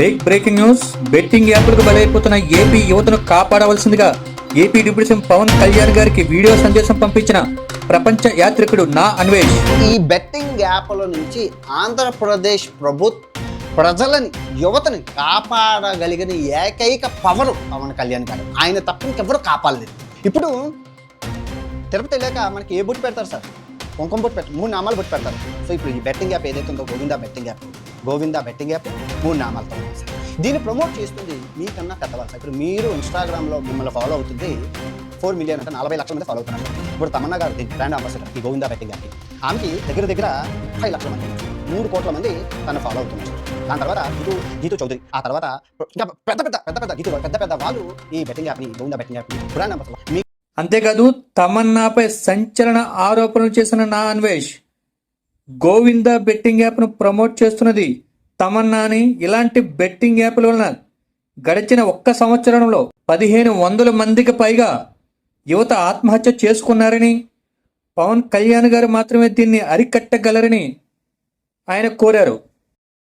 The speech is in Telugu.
బ్రేక్ బ్రేకింగ్ న్యూస్ బెట్టింగ్ యాప్లకు బలైపోతున్న ఏపీ యువతను కాపాడవలసిందిగా AP deputy CM Pawan Kalyan గారికి వీడియో సందేశం పంపించిన ప్రపంచ యాత్రికుడు నా అన్వేష్. ఈ బెట్టింగ్ యాప్ల నుంచి ఆంధ్రప్రదేశ్ ప్రభుత్వ ప్రజలని యువతని కాపాడగలిగిన ఏకైక పవరు పవన్ కళ్యాణ్ గారు. ఆయన తప్ప ఇంకెవరు కాపాడలేదు. ఇప్పుడు తిరుపతి లేక మనకి ఏ బుట్టు పెడతారు సార్? కుంకుమ బుట్టు పెట్టారు మూడు నామాలు బుట్టు పెడతారు. సో ఇప్పుడు ఈ బెట్టింగ్ యాప్ ఏదైతే ఉందో Govinda betting app Govinda betting app మూడు నామాలతో దీన్ని ప్రమోట్ చేస్తుంది మీకన్నా పెద్దవాళ్ళు. సార్ ఇప్పుడు మీరు ఇన్స్టాగ్రామ్లో మిమ్మల్ని ఫాలో అవుతుంది ఫోర్ మిలియన్ అంటే నలభై లక్షల మంది ఫాలో అవుతున్నారు. ఇప్పుడు తమన్నా గారు దీనికి బ్రాండ్ అంబాసిడర్ ఈ గోవిందా బెట్టింగ్ యాప్కి. ఆమెకి దగ్గర దగ్గర ఫైవ్ లక్షల మంది మూడు కోట్ల మంది తను ఫాలో అవుతున్నారు. దాని తర్వాత గీతు గీతు చౌదరి. ఆ తర్వాత ఇంకా పెద్ద పెద్ద పెద్ద పెద్ద గీతు పెద్ద పెద్ద వాళ్ళు ఈ బెట్టింగ్ యాప్ని గోవిందా బెట్టింగ్ యాప్ని బ్రాండ్ అంబాసిడర్ మీ అంతేకాదు తమన్నాపై సంచలన ఆరోపణలు చేసిన నా అన్వేష్ గోవింద బెట్టింగ్ యాప్ను ప్రమోట్ చేస్తున్నది తమన్నాని ఇలాంటి బెట్టింగ్ యాప్ల వలన గడిచిన ఒక్క సంవత్సరంలో పదిహేను వందల మందికి పైగా యువత ఆత్మహత్య చేసుకున్నారని పవన్ కళ్యాణ్ గారు మాత్రమే దీన్ని అరికట్టగలరని ఆయన కోరారు.